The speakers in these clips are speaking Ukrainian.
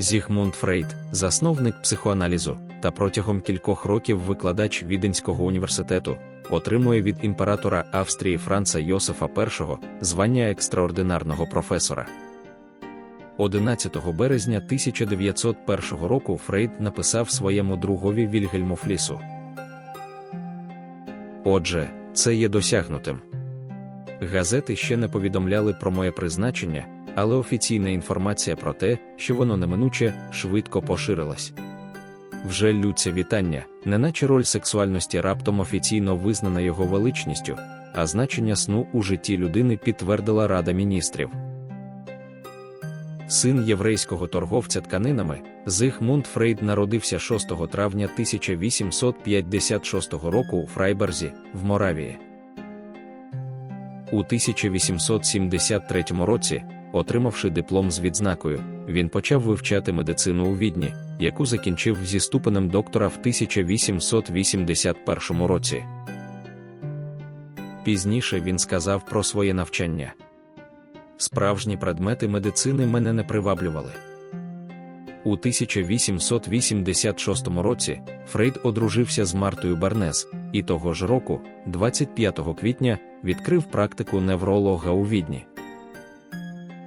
Зігмунд Фрейд, засновник психоаналізу та протягом кількох років викладач Віденського університету, отримує від імператора Австрії Франца Йосифа І звання екстраординарного професора. 11 березня 1901 року Фрейд написав своєму другові Вільгельму Флісу. Отже, це є досягнутим. Газети ще не повідомляли про моє призначення, але офіційна інформація про те, що воно неминуче, швидко поширилась. Вже лються вітання, неначе роль сексуальності раптом офіційно визнана його величністю, а значення сну у житті людини підтвердила Рада міністрів. Син єврейського торговця тканинами, Зигмунд Фрейд народився 6 травня 1856 року у Фрайберзі, в Моравії. У 1873 році, отримавши диплом з відзнакою, він почав вивчати медицину у Відні, яку закінчив зі ступенем доктора в 1881 році. Пізніше він сказав про своє навчання. Справжні предмети медицини мене не приваблювали. У 1886 році Фрейд одружився з Мартою Бернес, і того ж року, 25 квітня, відкрив практику невролога у Відні.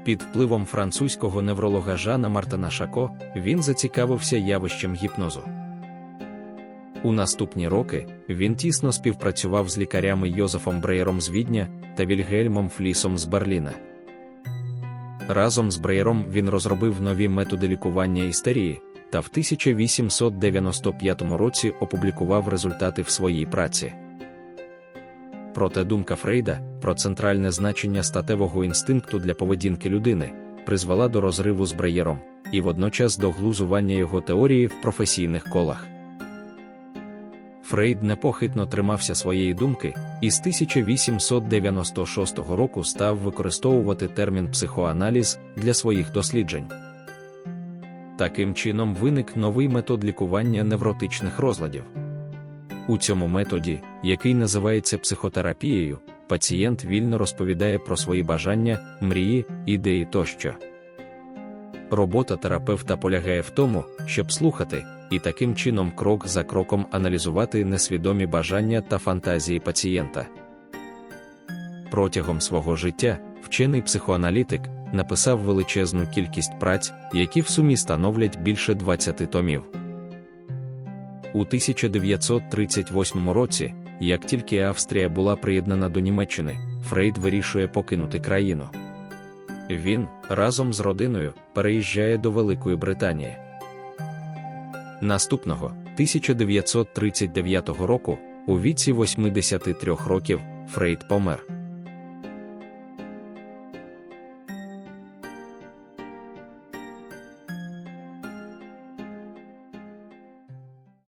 Під впливом французького невролога Жана Мартина Шако він зацікавився явищем гіпнозу. У наступні роки він тісно співпрацював з лікарями Йозефом Брейером з Відня та Вільгельмом Флісом з Берліна. Разом з Брейером він розробив нові методи лікування істерії та в 1895 році опублікував результати в своїй праці. Проте думка Фрейда про центральне значення статевого інстинкту для поведінки людини призвела до розриву з Бреєром і водночас до глузування його теорії в професійних колах. Фрейд непохитно тримався своєї думки і з 1896 року став використовувати термін психоаналіз для своїх досліджень. Таким чином виник новий метод лікування невротичних розладів. У цьому методі, який називається психотерапією, пацієнт вільно розповідає про свої бажання, мрії, ідеї тощо. Робота терапевта полягає в тому, щоб слухати і таким чином крок за кроком аналізувати несвідомі бажання та фантазії пацієнта. Протягом свого життя вчений психоаналітик написав величезну кількість праць, які в сумі становлять більше 20 томів. У 1938 році, як тільки Австрія була приєднана до Німеччини, Фрейд вирішує покинути країну. Він разом з родиною переїжджає до Великої Британії. Наступного 1939 року, у віці 83 років, Фрейд помер.